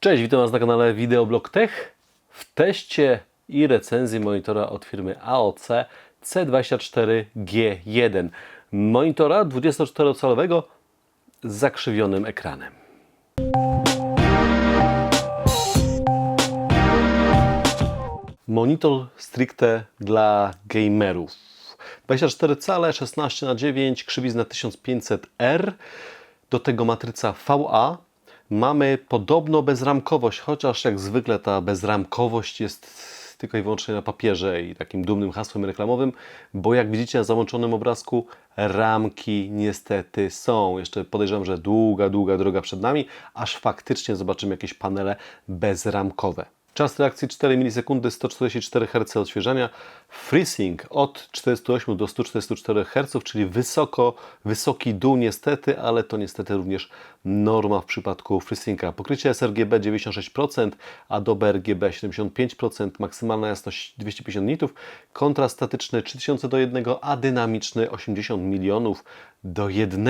Cześć, witam Was na kanale Videoblog Tech. W teście i recenzji monitora od firmy AOC C24G1. Monitora 24-calowego z zakrzywionym ekranem. Monitor stricte dla gamerów. 24 cale, 16 na 9, krzywizna 1500R, do tego matryca VA. Mamy podobno bezramkowość, chociaż jak zwykle ta bezramkowość jest tylko i wyłącznie na papierze i takim dumnym hasłem reklamowym, bo jak widzicie na załączonym obrazku, ramki niestety są. Jeszcze podejrzewam, że długa, długa droga przed nami, aż faktycznie zobaczymy jakieś panele bezramkowe. Czas reakcji 4 milisekundy, 144 Hz odświeżania. FreeSync od 48 do 144 Hz, czyli wysoko, wysoki dół niestety, ale to niestety również norma w przypadku FreeSynca. Pokrycie sRGB 96%, Adobe RGB 75%, maksymalna jasność 250 nitów, kontrast statyczny 3000 do 1, a dynamiczny 80 milionów do 1.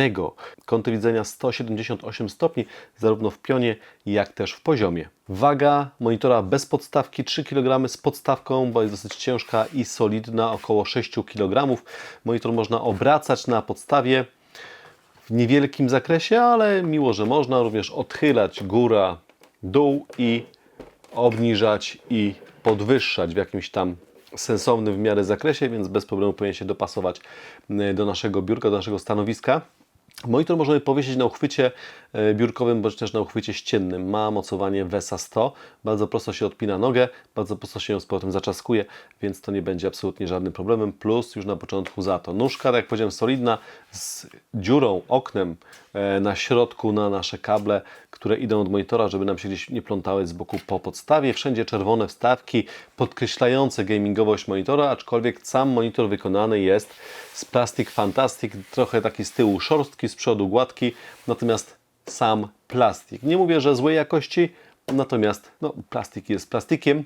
Kąty widzenia 178 stopni, zarówno w pionie, jak też w poziomie. Waga monitora bez podstawki 3 kg z podstawką, bo jest dosyć ciężka i solidna, około 6 kg. Monitor można obracać na podstawie w niewielkim zakresie, ale miło, że można również odchylać góra, dół i obniżać i podwyższać w jakimś tam sensownym w miarę zakresie, więc bez problemu powinien się dopasować y, do naszego biurka, do naszego stanowiska. Monitor możemy powiesić na uchwycie e, biurkowym bądź też na uchwycie ściennym. Ma mocowanie VESA 100. Bardzo prosto się odpina nogę, bardzo prosto się ją z powrotem zaczaskuje, więc to nie będzie absolutnie żadnym problemem. Plus już na początku za to. Nóżka, tak jak powiedziałem, solidna, z dziurą, oknem e, na środku na nasze kable, które idą od monitora, żeby nam się gdzieś nie plątały z boku po podstawie. Wszędzie czerwone wstawki podkreślające gamingowość monitora, aczkolwiek sam monitor wykonany jest z Plastic Fantastic, trochę taki z tyłu szorstki, z przodu gładki, natomiast sam plastik. Nie mówię, że złej jakości, natomiast no, plastik jest plastikiem.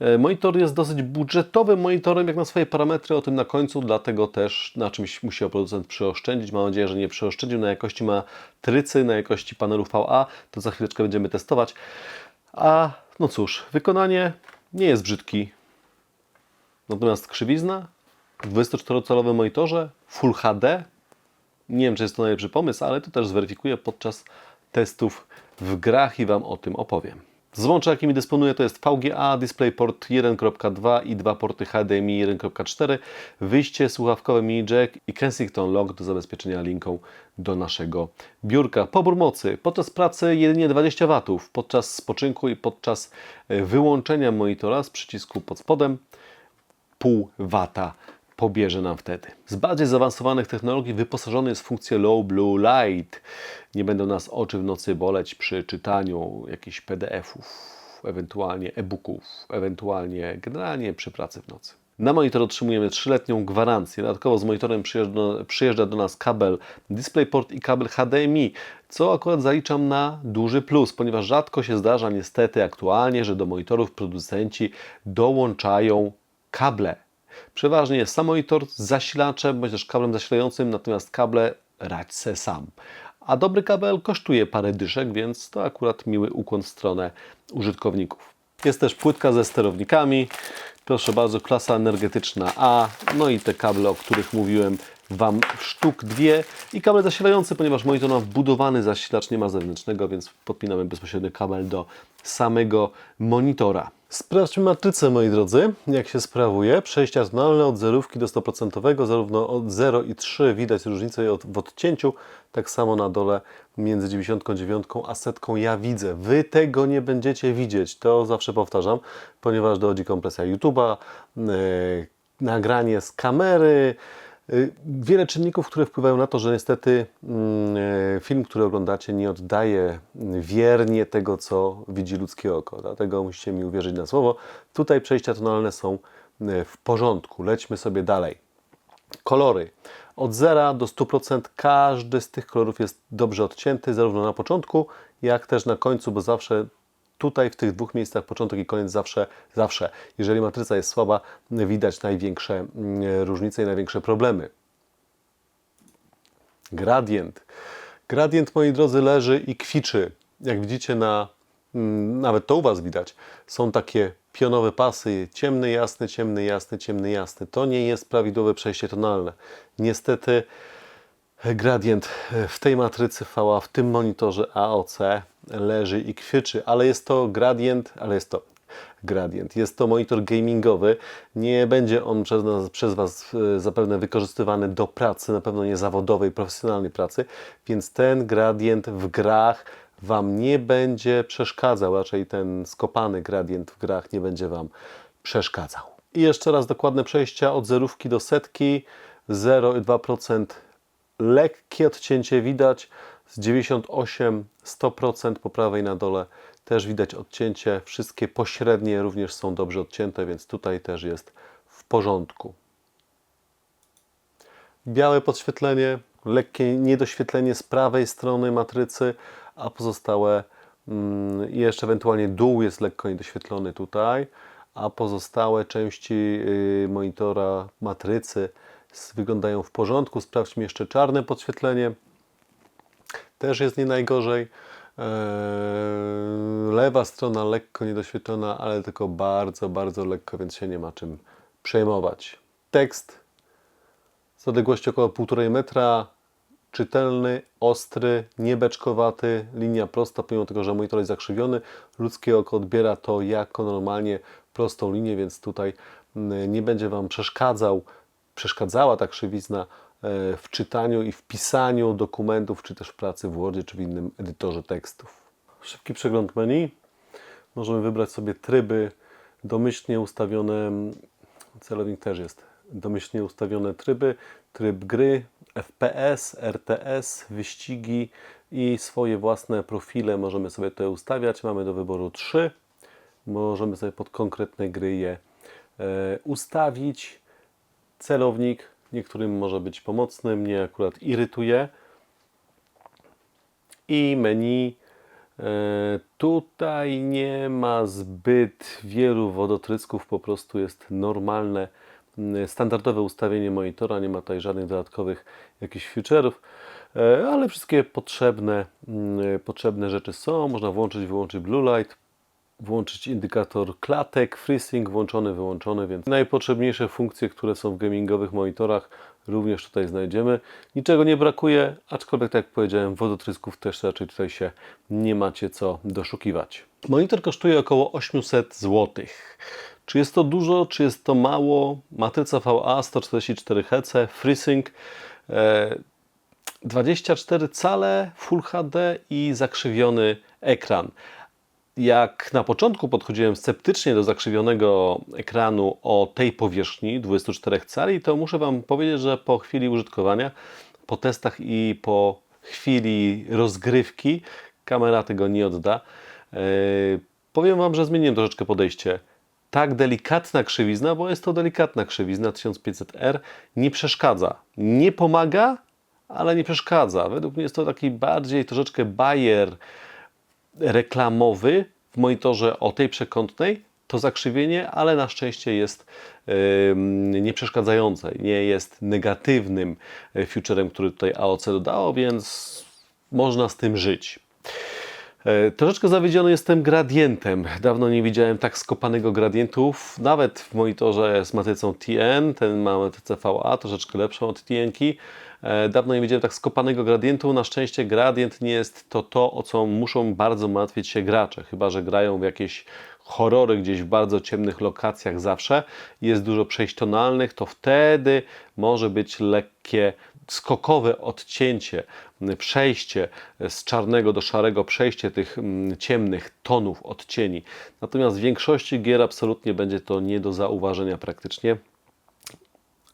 E, Monitor jest dosyć budżetowym monitorem, jak na swoje parametry, o tym na końcu, dlatego też na czymś musiał producent przyoszczędzić. Mam nadzieję, że nie przyoszczędził na jakości matrycy, na jakości panelu VA, to za chwileczkę będziemy testować. A no cóż, wykonanie nie jest brzydki, natomiast krzywizna w 24-calowym monitorze Full HD. Nie wiem, czy jest to najlepszy pomysł, ale to też zweryfikuję podczas testów w grach i Wam o tym opowiem. Złącza, jakimi dysponuję, to jest VGA, DisplayPort 1.2 i dwa porty HDMI 1.4, wyjście słuchawkowe mini jack i Kensington Lock do zabezpieczenia linką do naszego biurka. Pobór mocy. Podczas pracy jedynie 20 W, podczas spoczynku i podczas e, wyłączenia monitora z przycisku pod spodem pół wata pobierze nam wtedy. Z bardziej zaawansowanych technologii wyposażony jest w funkcję Low Blue Light. Nie będą nas oczy w nocy boleć przy czytaniu jakichś PDF-ów, ewentualnie e-booków, ewentualnie generalnie przy pracy w nocy. Na monitor otrzymujemy 3-letnią gwarancję. Dodatkowo z monitorem przyjeżdża, przyjeżdża do nas kabel DisplayPort i kabel HDMI, co akurat zaliczam na duży plus, ponieważ rzadko się zdarza niestety aktualnie, że do monitorów producenci dołączają kable. Przeważnie jest sam monitor z zasilaczem, bądź też kablem zasilającym, natomiast kable radź se sam. A dobry kabel kosztuje parę dyszek, więc to akurat miły ukłon w stronę użytkowników. Jest też płytka ze sterownikami. Proszę bardzo, klasa energetyczna A. No i te kable, o których mówiłem Wam sztuk dwie i kabel zasilający, ponieważ monitor ma wbudowany zasilacz, nie ma zewnętrznego, więc podpinamy bezpośrednio kabel do samego monitora. Sprawdźmy matrycę, moi drodzy, jak się sprawuje. Przejścia tonalne od zerówki do 100%, zarówno od 0 i 3 widać różnicę w odcięciu, tak samo na dole między 99 a setką ja widzę. Wy tego nie będziecie widzieć, to zawsze powtarzam, ponieważ dochodzi kompresja YouTube'a, yy, nagranie z kamery, Wiele czynników, które wpływają na to, że niestety mm, e, film, który oglądacie, nie oddaje wiernie tego, co widzi ludzkie oko. Dlatego musicie mi uwierzyć na słowo. Tutaj przejścia tonalne są e, w porządku. Lećmy sobie dalej. Kolory. Od 0 do 100% każdy z tych kolorów jest dobrze odcięty, zarówno na początku, jak też na końcu, bo zawsze tutaj w tych dwóch miejscach początek i koniec zawsze, zawsze. Jeżeli matryca jest słaba, widać największe mm, różnice i największe problemy. Gradient. Gradient, moi drodzy, leży i kwiczy. jak widzicie na, mm, nawet to u Was widać, są takie pionowe pasy, ciemny, jasny, ciemny, jasny, ciemny, jasny. To nie jest prawidłowe przejście tonalne. Niestety gradient w tej matrycy VA, w tym monitorze AOC leży i krzyczy, ale jest to gradient, ale jest to gradient. Jest to monitor gamingowy. Nie będzie on przez, nas, przez Was e, zapewne wykorzystywany do pracy, na pewno nie zawodowej, profesjonalnej pracy, więc ten gradient w grach Wam nie będzie przeszkadzał, raczej ten skopany gradient w grach nie będzie Wam przeszkadzał. I jeszcze raz dokładne przejścia od zerówki do setki, 0,2% lekkie odcięcie widać, z 98 100% po prawej na dole też widać odcięcie. Wszystkie pośrednie również są dobrze odcięte, więc tutaj też jest w porządku. Białe podświetlenie, lekkie niedoświetlenie z prawej strony matrycy, a pozostałe mm, i jeszcze ewentualnie dół jest lekko niedoświetlony tutaj, a pozostałe części y, monitora matrycy wyglądają w porządku. Sprawdźmy jeszcze czarne podświetlenie. Też jest nie najgorzej. Eee, lewa strona lekko niedoświetlona, ale tylko bardzo, bardzo lekko, więc się nie ma czym przejmować. Tekst z odległości około 1,5 metra, czytelny, ostry, niebeczkowaty, linia prosta, pomimo tego, że monitor jest zakrzywiony. Ludzkie oko odbiera to jako normalnie prostą linię, więc tutaj mm, nie będzie Wam przeszkadzał, przeszkadzała ta krzywizna e, w czytaniu i w pisaniu dokumentów, czy też pracy w Wordzie, czy w innym edytorze tekstów. Szybki przegląd menu. Możemy wybrać sobie tryby domyślnie ustawione, celownik też jest, domyślnie ustawione tryby, tryb gry, FPS, RTS, wyścigi i swoje własne profile możemy sobie tutaj ustawiać. Mamy do wyboru trzy. Możemy sobie pod konkretne gry je e, ustawić. Celownik niektórym może być pomocny, mnie akurat irytuje. I menu. E, tutaj nie ma zbyt wielu wodotrysków, po prostu jest normalne, standardowe ustawienie monitora, nie ma tutaj żadnych dodatkowych jakichś feature'ów, e, ale wszystkie potrzebne, potrzebne rzeczy są. Można włączyć, wyłączyć blue light, włączyć indykator klatek, FreeSync włączony, wyłączony, więc najpotrzebniejsze funkcje, które są w gamingowych monitorach również tutaj znajdziemy. Niczego nie brakuje, aczkolwiek tak jak powiedziałem, wodotrysków też raczej tutaj się nie macie co doszukiwać. Monitor kosztuje około 800 zł. Czy jest to dużo, czy jest to mało? Matryca VA 144 Hz, FreeSync, e, 24 cale Full HD i zakrzywiony ekran jak na początku podchodziłem sceptycznie do zakrzywionego ekranu o tej powierzchni 24 cali, to muszę Wam powiedzieć, że po chwili użytkowania, po testach i po chwili rozgrywki, kamera tego nie odda. Yy, powiem Wam, że zmieniłem troszeczkę podejście. Tak delikatna krzywizna, bo jest to delikatna krzywizna 1500R, nie przeszkadza. Nie pomaga, ale nie przeszkadza. Według mnie jest to taki bardziej troszeczkę bajer reklamowy w monitorze o tej przekątnej, to zakrzywienie, ale na szczęście jest nieprzeszkadzające, nie jest negatywnym e, featurem, który tutaj AOC dodało, więc można z tym żyć. E, troszeczkę zawiedziony jestem gradientem. Dawno nie widziałem tak skopanego gradientów, nawet w monitorze z matrycą TN, ten ma matrycę VA, troszeczkę lepszą od TN-ki. E, dawno nie widziałem tak skopanego gradientu. Na szczęście gradient nie jest to to, o co muszą bardzo martwić się gracze, chyba że grają w jakieś horrory gdzieś w bardzo ciemnych lokacjach zawsze, jest dużo przejść tonalnych, to wtedy może być lekkie skokowe odcięcie, przejście z czarnego do szarego, przejście tych ciemnych tonów, odcieni. Natomiast w większości gier absolutnie będzie to nie do zauważenia praktycznie,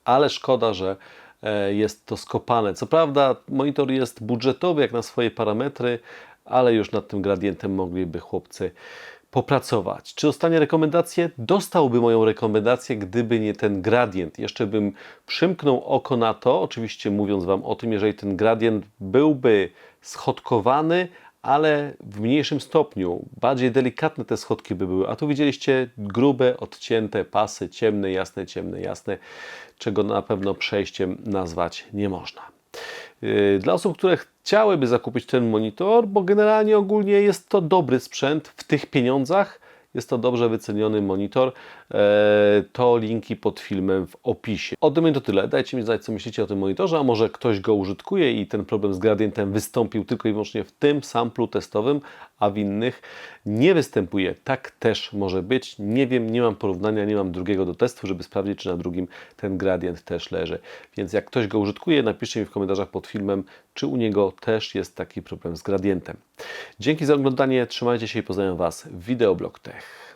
ale szkoda, że e, jest to skopane. Co prawda monitor jest budżetowy jak na swoje parametry, ale już nad tym gradientem mogliby chłopcy popracować. Czy dostanie rekomendację? Dostałby moją rekomendację, gdyby nie ten gradient. Jeszcze bym przymknął oko na to, oczywiście mówiąc Wam o tym, jeżeli ten gradient byłby schodkowany, ale w mniejszym stopniu, bardziej delikatne te schodki by były. A tu widzieliście grube, odcięte pasy, ciemne, jasne, ciemne, jasne, czego na pewno przejściem nazwać nie można. Yy, dla osób, które chciałyby zakupić ten monitor, bo generalnie ogólnie jest to dobry sprzęt w tych pieniądzach. Jest to dobrze wyceniony monitor. E, To linki pod filmem w opisie. Ode mnie to tyle. Dajcie mi znać, co myślicie o tym monitorze, a może ktoś go użytkuje i ten problem z gradientem wystąpił tylko i wyłącznie w tym samplu testowym, a w innych nie występuje. Tak też może być. Nie wiem, nie mam porównania, nie mam drugiego do testu, żeby sprawdzić, czy na drugim ten gradient też leży. Więc jak ktoś go użytkuje, napiszcie mi w komentarzach pod filmem, czy u niego też jest taki problem z gradientem. Dzięki za oglądanie, trzymajcie się i pozdrawiam Was. Wideoblog Tech.